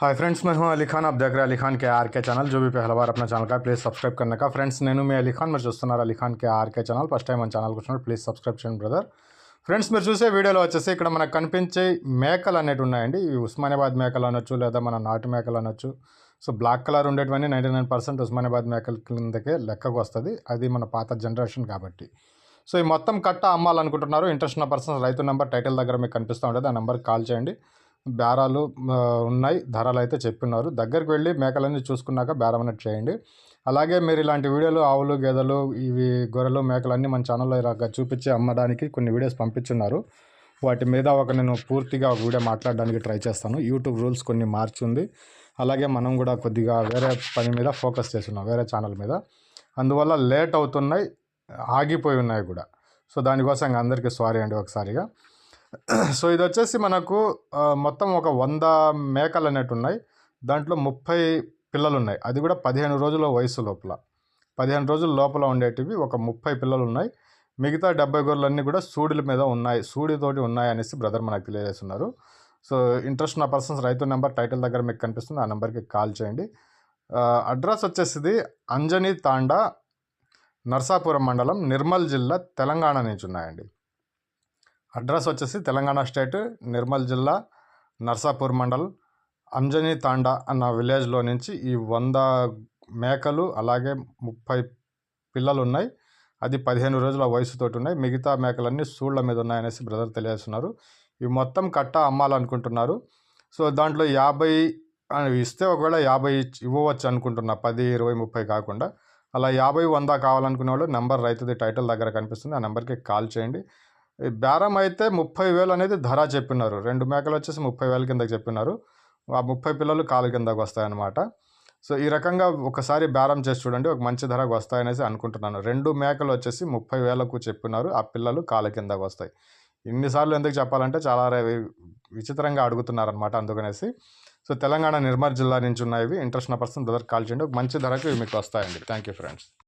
Hi friends మేము అలీ ఖాన్ ఆప్ దగ్గర అలీ ఖాన్ కే ఆర్కే ఛానల్ జో బీ పహల బార్ అప్నా ఛానల్ కా ప్లీజ్ సబ్స్క్రైబ్ కన్నా కా ఫ్రెండ్స్ నేను మీ అలీ ఖాన్ మీరు చూస్తున్నారు అలీ ఖాన్ కే ఆర్కే ఛానల్ ఫస్ట్ టైం మన ఛానల్కి వచ్చినప్పుడు ప్లీజ్ సబ్స్క్రైబ్ చేయండి బ్రదర్ ఫ్రెండ్స్ మీరు చూసే వీడియోలో వచ్చేసి ఇక్కడ మనకు కనిపించే మేకలు అనేవి ఉన్నాయండి ఈ ఉస్మానాబాద్ మేకలు అనొచ్చు లేదా మన నాటు మేకలు అనొచ్చు సో బ్లాక్ కలర్ ఉండేటువంటి నైంటీ నైన్ పర్సెంట్ ఉస్మానాబాద్ మేకల కిందకే లెక్కకు వస్తుంది అది మన పాత జనరేషన్ కాబట్టి సో ఈ మొత్తం కట్ట అమ్మాలనుకుంటున్నారు ఇంట్రెస్ట్ ఉన్న పర్సన్స్ రైతు నెంబర్ టైటిల్ దగ్గర మీకు కనిపిస్తూ ఉంటుంది ఆ నెంబర్కి కాల్ చేయండి బేరాలు ఉన్నాయి. ధరలు అయితే చెప్పినారు దగ్గరికి వెళ్ళి మేకలన్నీ చూసుకున్నాక బేరం అనేది చేయండి. అలాగే మీరు ఇలాంటి వీడియోలు ఆవులు గేదెలు ఇవి గొర్రెలు మేకలు అన్నీ మన ఛానల్లో ఇలాగ చూపించి అమ్మడానికి కొన్ని వీడియోస్ పంపించున్నారు. వాటి మీద ఒక నేను పూర్తిగా ఒక వీడియో మాట్లాడడానికి ట్రై చేస్తాను. యూట్యూబ్ రూల్స్ కొన్ని మార్చింది. అలాగే మనం కూడా కొద్దిగా వేరే పని మీద ఫోకస్ చేస్తున్నాం వేరే ఛానల్ మీద. అందువల్ల లేట్ అవుతున్నాయి ఆగిపోయి ఉన్నాయి కూడా. సో దానికోసం అందరికీ సారీ అండి ఒకసారిగా. సో ఇది వచ్చేసి మనకు మొత్తం ఒక వంద మేకలు అనేవి ఉన్నాయి దాంట్లో ముప్పై పిల్లలు ఉన్నాయి అది కూడా పదిహేను రోజుల వయసు లోపల. పదిహేను రోజుల లోపల ఉండేటివి ఒక ముప్పై పిల్లలు ఉన్నాయి మిగతా డెబ్బై గొర్రెలన్నీ కూడా సూడిల మీద ఉన్నాయి. సూడితోటి ఉన్నాయి అనేసి బ్రదర్ మనకు తెలియజేస్తున్నారు. సో ఇంట్రెస్ట్ ఉన్న పర్సన్స్ రైతు నెంబర్ టైటిల్ దగ్గర మీకు కనిపిస్తుంది. ఆ నెంబర్కి కాల్ చేయండి. అడ్రస్ వచ్చేసి అంజనీ తాండా నర్సాపురం మండలం నిర్మల్ జిల్లా తెలంగాణ నుంచి ఉన్నాయండి. అడ్రస్ వచ్చేసి తెలంగాణ స్టేట్ నిర్మల్ జిల్లా నర్సాపూర్ మండల్ అంజనీ తాండా అన్న విలేజ్లో నుంచి ఈ వంద మేకలు అలాగే ముప్పై పిల్లలు ఉన్నాయి అది పదిహేను రోజుల వయసుతోటి ఉన్నాయి మిగతా మేకలన్నీ సూళ్ళ మీద ఉన్నాయనేసి బ్రదర్ తెలియజేస్తున్నారు. ఇవి మొత్తం కట్ట అమ్మాలనుకుంటున్నారు. సో దాంట్లో యాభై ఇస్తే ఒకవేళ యాభై ఇవ్వవచ్చు అనుకుంటున్నా. పది ఇరవై ముప్పై కాకుండా. అలా యాభై వంద కావాలనుకునే వాళ్ళు నెంబర్ రైతుది టైటిల్ దగ్గర కనిపిస్తుంది. ఆ నెంబర్కి కాల్ చేయండి. ఈ బేరం అయితే ముప్పై వేలు అనేది ధర చెప్పినారు. రెండు మేకలు వచ్చేసి ముప్పై వేల కిందకి చెప్పినారు. ఆ ముప్పై పిల్లలు కాలు కిందకు వస్తాయన్నమాట. సో ఈ రకంగా ఒకసారి బేరం చేసి చూడండి ఒక మంచి ధరకు వస్తాయనేసి అనుకుంటున్నాను. రెండు మేకలు వచ్చేసి ముప్పై వేలకు చెప్పినారు. ఆ పిల్లలు కాలు కిందకు వస్తాయి. ఇన్నిసార్లు ఎందుకు చెప్పాలంటే చాలా విచిత్రంగా అడుగుతున్నారనమాట అందుకనేసి. సో తెలంగాణ నిర్మల్ జిల్లా నుంచి ఉన్నాయి ఇంట్రెస్ట్ ఉన్న పర్సన్ బ్రదర్ కాల్ చేయండి. ఒక మంచి ధరకు మీకు వస్తాయండి. Thank you friends.